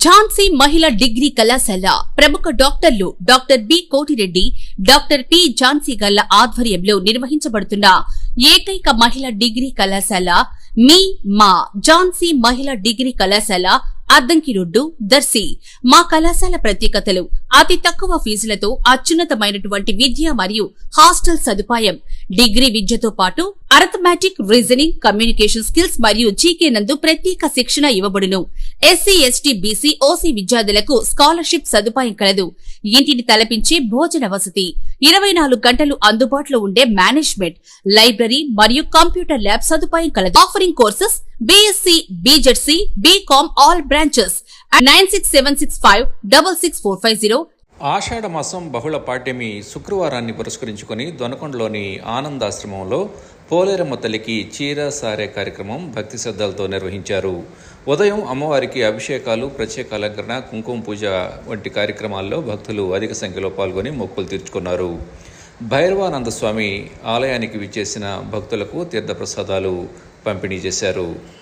ఝాన్సీ మహిళా డిగ్రీ కళాశాల ప్రముఖ డాక్టర్లు doctor B Koti Reddy doctor P Jhansi Galla ఆధ్వర్యంలో నిర్వహించబడుతున్న ఏకైక మహిళా డిగ్రీ కళాశాల మీ మా ఝాన్సీ మహిళా డిగ్రీ కళాశాల అద్దంకి రోడ్డు దర్శి. మా కళాశాల ప్రత్యేకతలు అతి తక్కువ ఫీజులతో అత్యున్నతమైనటువంటి విద్య మరియు హాస్టల్ సదుపాయం డిగ్రీ విద్యతో పాటు అరథమెటిక్ రీజనింగ్ కమ్యూనికేషన్ స్కిల్స్ మరియు జీకే నందు ప్రత్యేక శిక్షణ ఇవ్వబడును. ఎస్సీ ఎస్టీ బీసీ ఓసీ విద్యార్థులకు స్కాలర్షిప్ సదుపాయం కలదు. ఇంటిని తలపించే భోజన వసతి. ఇరవై నాలుగు గంటలు అందుబాటులో ఉండే మేనేజ్మెంట్ లైబ్రరీ మరియు కంప్యూటర్ ల్యాబ్ సదుపాయం కలదు. Offering courses BSc BZC BCom all branches nine six seven six five double six four five zero ఆషాఢ మాసం బహుళ పాడ్యమి శుక్రవారాన్ని పురస్కరించుకొని దొనకొండలోని ఆనందాశ్రమంలో పోలేరమ్మ తల్లికి చీర సారే కార్యక్రమం భక్తి శ్రద్ధలతో నిర్వహించారు. ఉదయం అమ్మవారికి అభిషేకాలు ప్రత్యేక అలంకరణ కుంకుమ పూజ వంటి కార్యక్రమాల్లో భక్తులు అధిక సంఖ్యలో పాల్గొని మొక్కులు తీర్చుకున్నారు. భైరవానంద స్వామి ఆలయానికి విచ్చేసిన భక్తులకు తీర్థప్రసాదాలు పంపిణీ చేశారు.